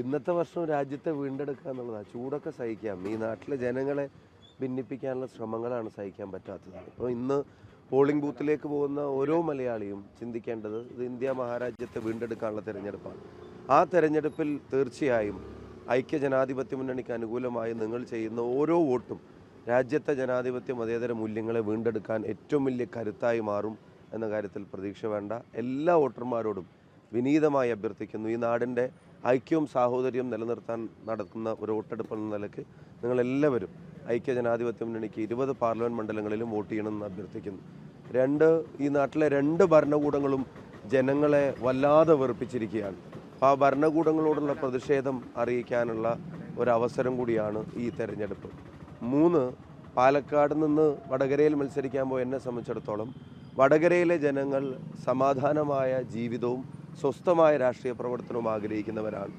ഇന്നത്തെ വർഷം രാജ്യത്തെ വീണ്ടെടുക്കുക എന്നുള്ളതാണ് ചൂടൊക്കെ സഹിക്കാം. ഈ നാട്ടിലെ ജനങ്ങളെ ഭിന്നിപ്പിക്കാനുള്ള ശ്രമങ്ങളാണ് സഹിക്കാൻ പറ്റാത്തത്. ഇപ്പോൾ ഇന്ന് പോളിംഗ് ബൂത്തിലേക്ക് പോകുന്ന ഓരോ മലയാളിയും ചിന്തിക്കേണ്ടത് ഇത് ഇന്ത്യ മഹാരാജ്യത്തെ വീണ്ടെടുക്കാനുള്ള തിരഞ്ഞെടുപ്പാണ്. ആ തെരഞ്ഞെടുപ്പിൽ തീർച്ചയായും ഐക്യ ജനാധിപത്യ മുന്നണിക്ക് അനുകൂലമായി നിങ്ങൾ ചെയ്യുന്ന ഓരോ വോട്ടും രാജ്യത്തെ ജനാധിപത്യ മതേതര മൂല്യങ്ങളെ വീണ്ടെടുക്കാൻ ഏറ്റവും വലിയ കരുത്തായി മാറും എന്ന കാര്യത്തിൽ പ്രതീക്ഷ വേണ്ട. എല്ലാ വോട്ടർമാരോടും വിനീതമായി അഭ്യർത്ഥിക്കുന്നു. ഈ നാടിന്റെ ഐക്യവും സാഹോദര്യവും നിലനിർത്താൻ നടക്കുന്ന ഒരു വോട്ടെടുപ്പ് എന്ന നിലയ്ക്ക് നിങ്ങളെല്ലാവരും ഐക്യ ജനാധിപത്യ മുന്നണിക്ക് ഇരുപത് പാർലമെന്റ് മണ്ഡലങ്ങളിലും വോട്ട് ചെയ്യണമെന്ന് അഭ്യർത്ഥിക്കുന്നു. രണ്ട് ഈ നാട്ടിലെ രണ്ട് ഭരണകൂടങ്ങളും ജനങ്ങളെ വല്ലാതെ വെറുപ്പിച്ചിരിക്കുകയാണ്. അപ്പോൾ ആ ഭരണകൂടങ്ങളോടുള്ള പ്രതിഷേധം അറിയിക്കാനുള്ള ഒരവസരം കൂടിയാണ് ഈ തെരഞ്ഞെടുപ്പ്. മൂന്ന് പാലക്കാട് നിന്ന് വടകരയിൽ മത്സരിക്കാൻ പോയ എന്നെ സംബന്ധിച്ചിടത്തോളം വടകരയിലെ ജനങ്ങൾ സമാധാനമായ ജീവിതവും സ്വസ്ഥമായ രാഷ്ട്രീയ പ്രവർത്തനവും ആഗ്രഹിക്കുന്നവരാണ്.